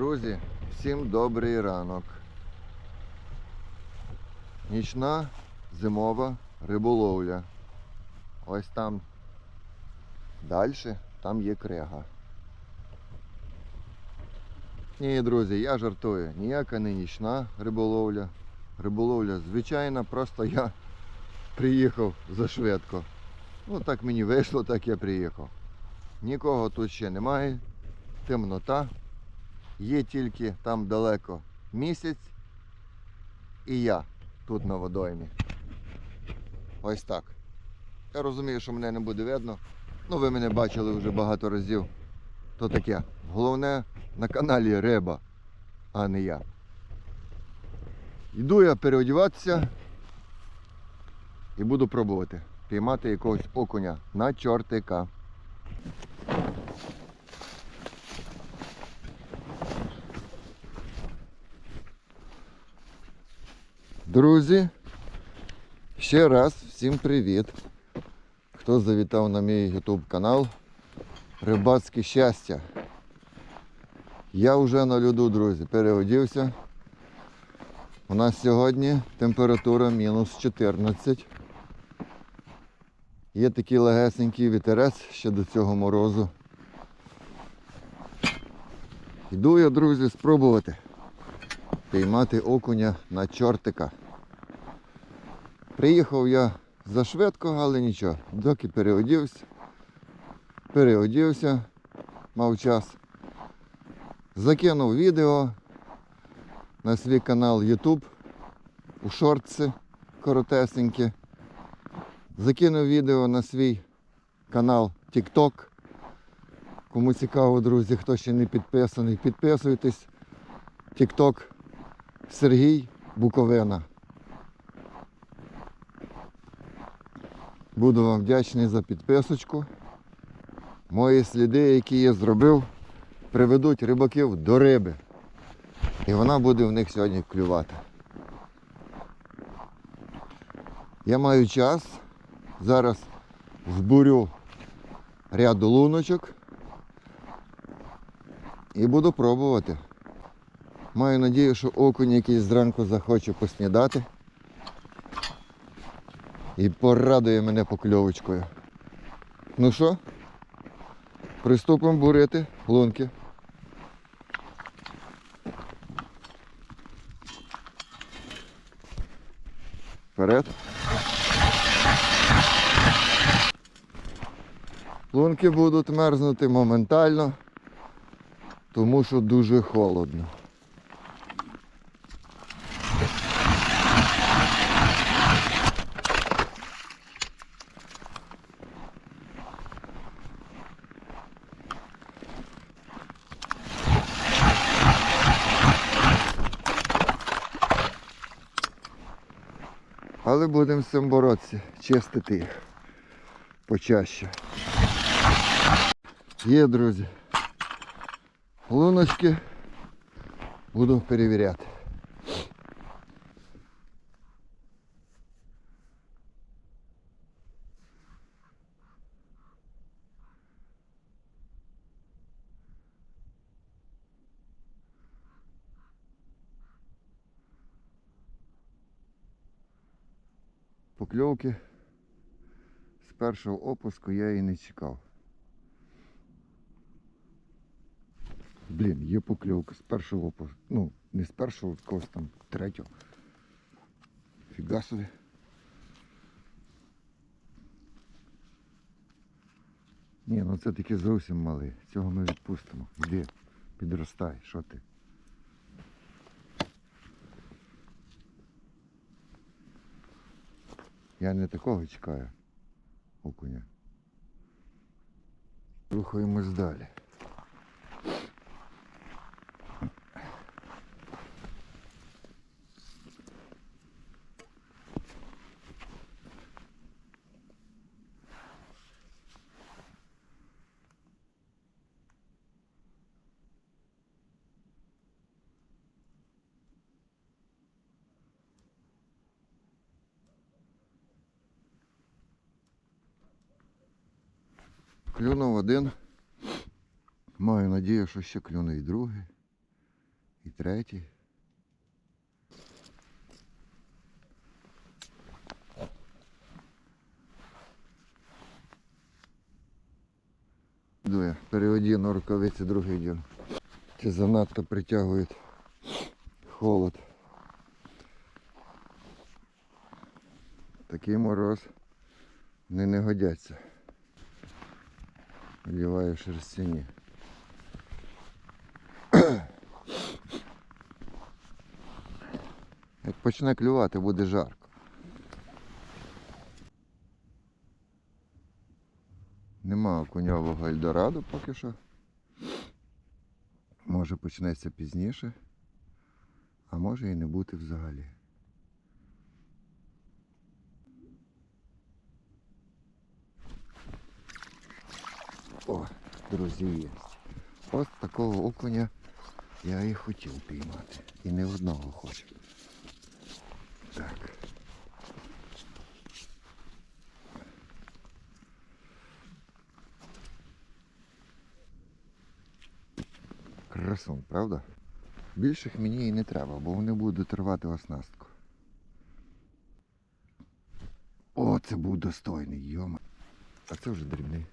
Друзі, всім добрий ранок. Нічна зимова риболовля. Ось там далі, там є крига. Ні, друзі, я жартую. Ніяка не нічна риболовля. Риболовля звичайна, просто я приїхав зашвидко. Ну так мені вийшло, так я приїхав. Нікого тут ще немає. Темнота. Є тільки там далеко місяць і я тут на водоймі. Ось так. Я розумію, що мене не буде видно. Ну, ви мене бачили вже багато разів. То таке. Головне на каналі риба, а не я. Йду я переодіватися і буду пробувати піймати якогось окуня на чортика. Друзі, ще раз всім привіт. Хто завітав на мій YouTube канал Рибацьке щастя. Я вже на льоду, друзі, переодівся. У нас сьогодні температура мінус 14. Є такий легесенький вітерець ще до цього морозу. Йду я, друзі, спробувати піймати окуня на чортика. Приїхав я зашвидко, але нічого, доки переодівся, переодівся, мав час. Закинув відео на свій канал YouTube у шортси коротесенькі. Закинув відео на свій канал TikTok. Кому цікаво, друзі, хто ще не підписаний, підписуйтесь. TikTok Сергій Буковина. Буду вам вдячний за підписочку. Мої сліди, які я зробив, приведуть рибаків до риби. І вона буде в них сьогодні клювати. Я маю час. Зараз збурю ряд луночок і буду пробувати. Маю надію, що окунь якийсь зранку захоче поснідати і порадує мене покльовочкою. Ну що, приступимо бурити лунки. Вперед. Лунки будуть мерзнути моментально, тому що дуже холодно. Але будемо з цим боротися, чистити їх почаще. Є, друзі. Луночки буду перевіряти. Покльовки з першого опуску я і не чекав. Блін, є покльовка з першого опуску. Ну, не з першого, з когось там третього. Фіга собі. Ні, ну це таки зовсім малий. Цього ми відпустимо. Іди, підростай, що ти? Я не такого чекаю. Окуня. Рухаємось далі. Клюнув один. Маю надію, що ще клюне і другий. І третій. Дує, переодіну рукавиці, другий день. Це занадто притягує холод. Такий мороз не, не годяться. Одіваю шерстяні. Як почне клювати, буде жарко. Нема окуньового Ельдорадо поки що. Може почнеться пізніше, а може і не бути взагалі. О, друзі, є. Ось такого окуня я і хотів піймати. І не одного хочу. Так. Красун, правда? Більших мені і не треба, бо вони будуть рвати оснастку. О, це був достойний, йома. А це вже дрібний.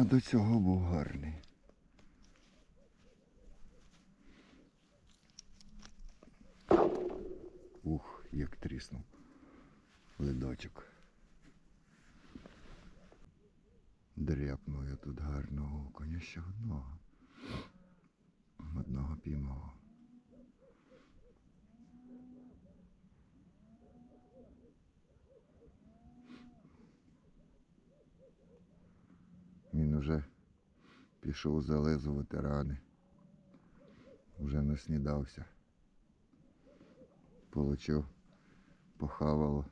А до цього був гарний. Ух, як тріснув ледочок. Дряпнув я тут гарного коня ще одного. Одного піймав. Він уже пішов зализувати рани. Вже наснідався. Получив, похавало.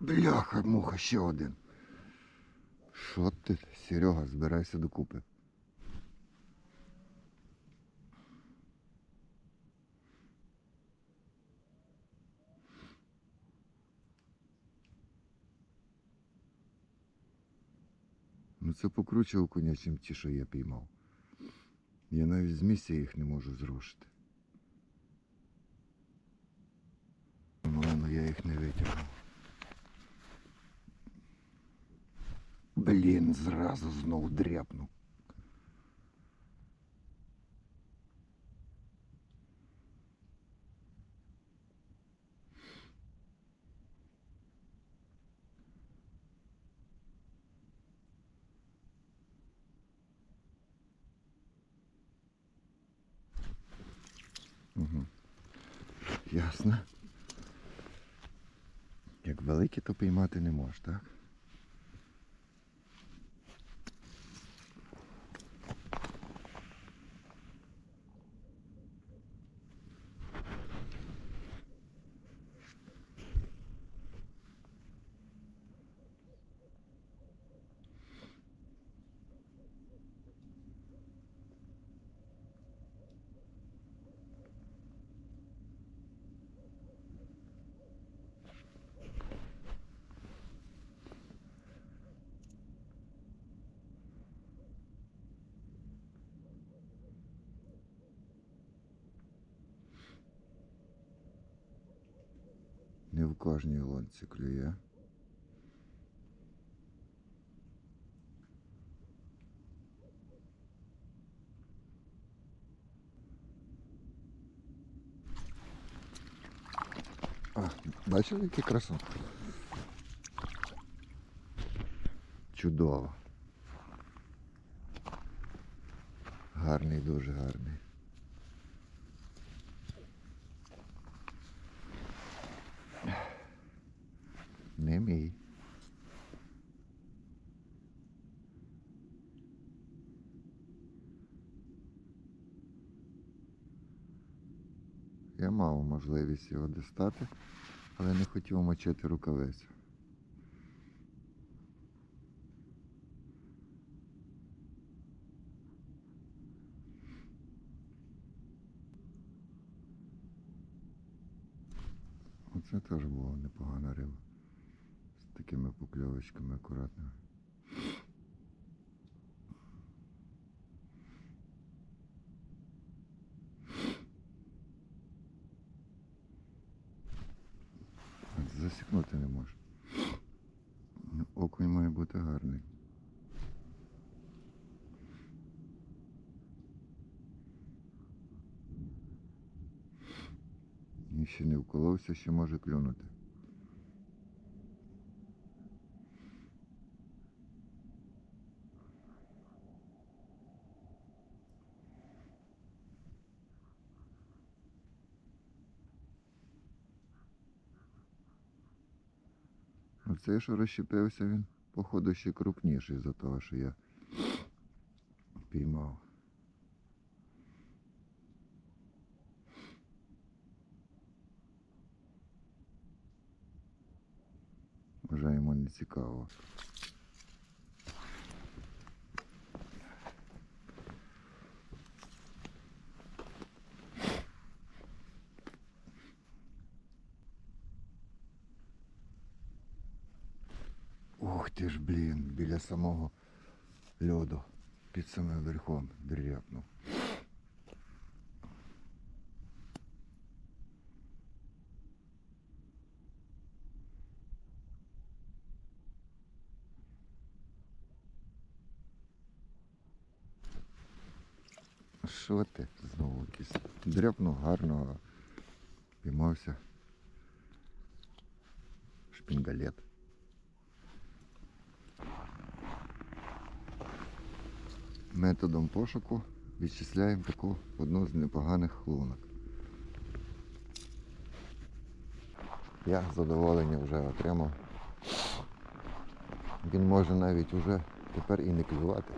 Бляха, муха, ще один. Що ти, Серега, збирайся докупи. Ну це покруче окуня, чим ті, що я піймав. Я навіть з місця їх не можу зрушити. Ну, ну я їх не витягнув. Блін, зразу знов дряпнув. Ясно. Як великі, то піймати не можеш, так? кожній лодці клює. А, бачили, який красун? Чудово. Гарний, дуже гарний. Можливість його дістати, але не хотів мочити рукавицю. Оце теж була непогана риба. з такими покльовочками акуратними. Засікнути не можу. Окунь має бути гарний. І ще не вколовся, ще може клюнути. Оцей, що розщепився, він, походу, ще крупніший за того, що я піймав. Вже йому не цікаво. Ух ти ж, блін, біля самого льоду, під самим верхом дряпнув. Що ти знову якийсь? Дряпнув гарно, а піймався. Шпінгалет. Методом пошуку відчисляємо таку одну з непоганих лунок. Я задоволення вже отримав. Він може навіть уже тепер і не клювати.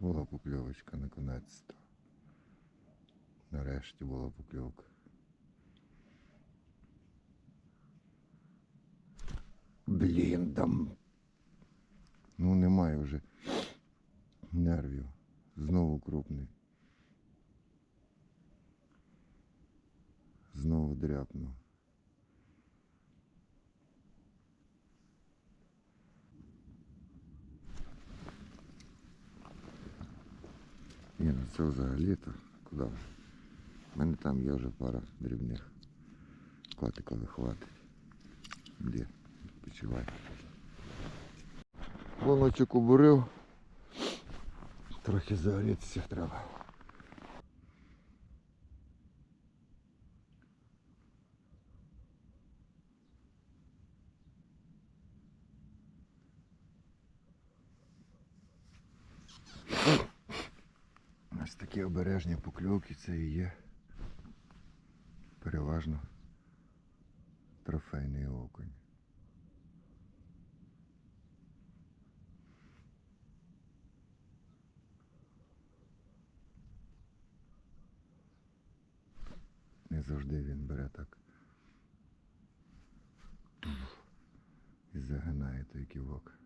Була покльовочка наконець-то. Нарешті була покльовка. Блін, там. Ну немає вже нервів. Знову крупний. Знову дряпнув. Ні, ну це взагалі-то куди вже? У мене там є вже пара дрібних котикових хватить. Де? Відпочивай. Луночок убурив. Трохи загорітися треба. Ось такі обережні покльовки це і є. Переважно трофейний окунь. Не завжди він бере так. І загинає той ківок.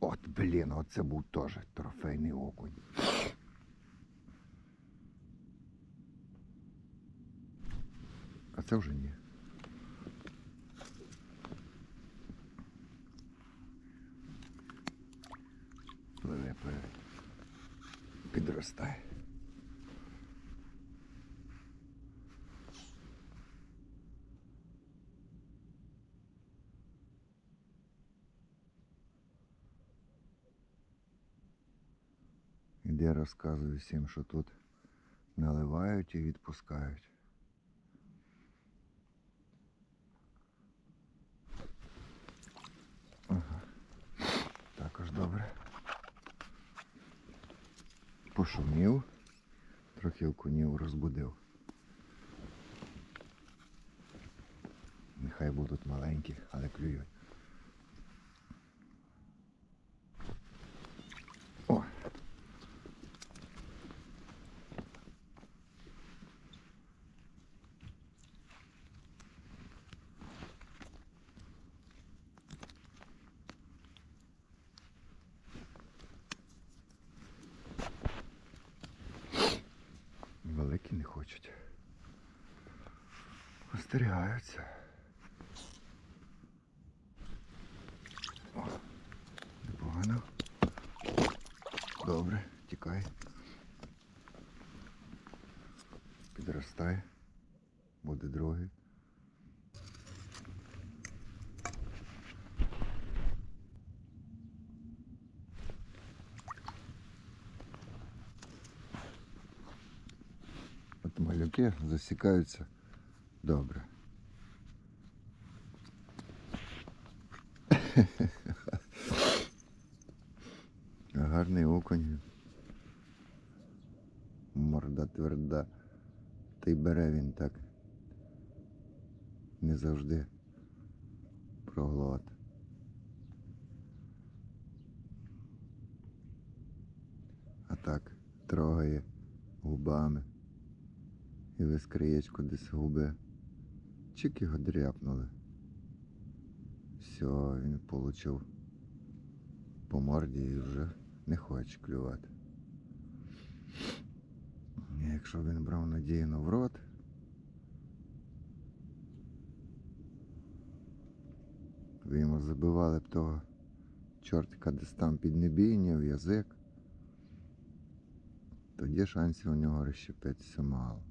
От, блін, оце був теж трофейний окунь. А це вже ні. Пливе, пливе. Підростає. Іде розказує всім, що тут наливають і відпускають. Ага. Також добре. Пошумів, трохи окунів розбудив. Нехай будуть маленькі, але клюють. О! Великі не хочуть. Остерігаються. Непогано. Добре, тікай. Підростай. Буде другий. От засікаються добре. Гарний окунь. Морда тверда. Та й бере він так. Не завжди проглот. А так трогає губами. І ви скриєчку десь губи. Чик його дряпнули. Все, він получив по морді і вже не хоче клювати. Якщо він брав надійно в рот, ви йому забивали б того чортика десь там піднебійня, в язик, тоді шансів у нього розщепитися мало.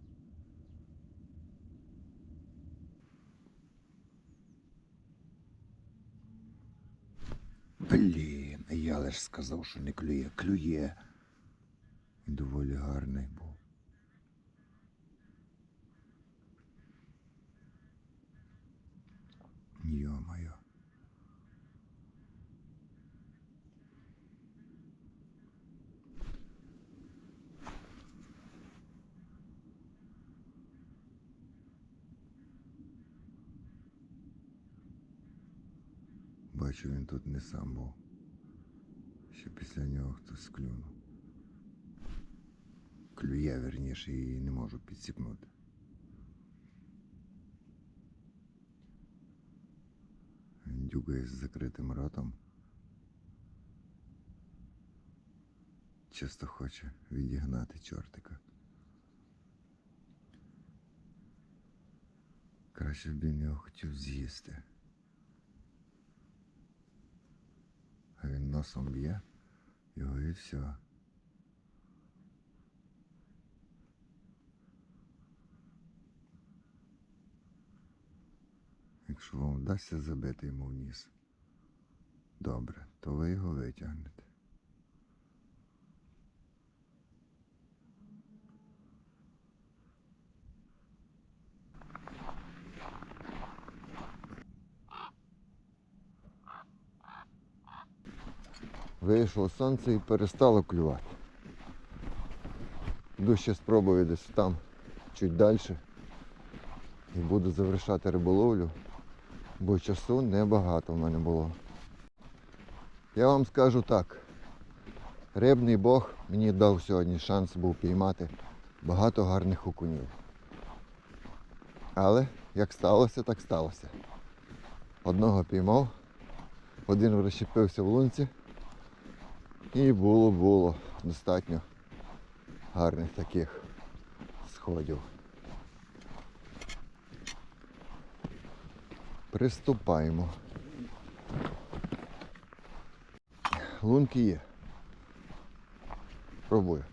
Блін, я лиш сказав, що не клює. Клює. Доволі гарний був. Йо-моє. Бачу, він тут не сам був. Ще після нього хтось клюнув. Клює, верніше, і не можу підсікнути. Він дюгає з закритим ротом. Часто хоче відігнати чортика. Краще б він його хотів з'їсти. Він носом б'є його і все. Якщо вам вдасться забити йому в ніс, добре, то ви його витягнете. Вийшло сонце і перестало клювати. Йду ще спробую десь там, чуть далі. І буду завершати риболовлю, бо часу небагато в мене було. Я вам скажу так. Рибний Бог мені дав сьогодні шанс був піймати багато гарних окунів. Але як сталося, так сталося. Одного піймав, один розщепився в лунці. І було було достатньо гарних таких сходів. Приступаємо. Лунки є. Пробую.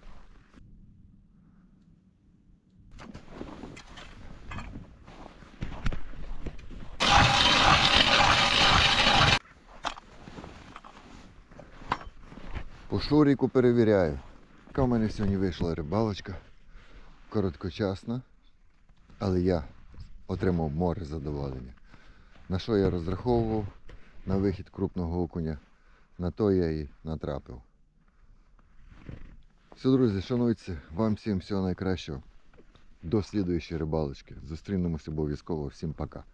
По шуріку перевіряю. Яка в мене сьогодні вийшла рибалочка. Короткочасна. Але я отримав море задоволення. На що я розраховував? На вихід крупного окуня. На то я і натрапив. Все, друзі, шануйте, вам всім всього найкращого. До слідуючої рибалочки. Зустрінемося обов'язково. Всім пока.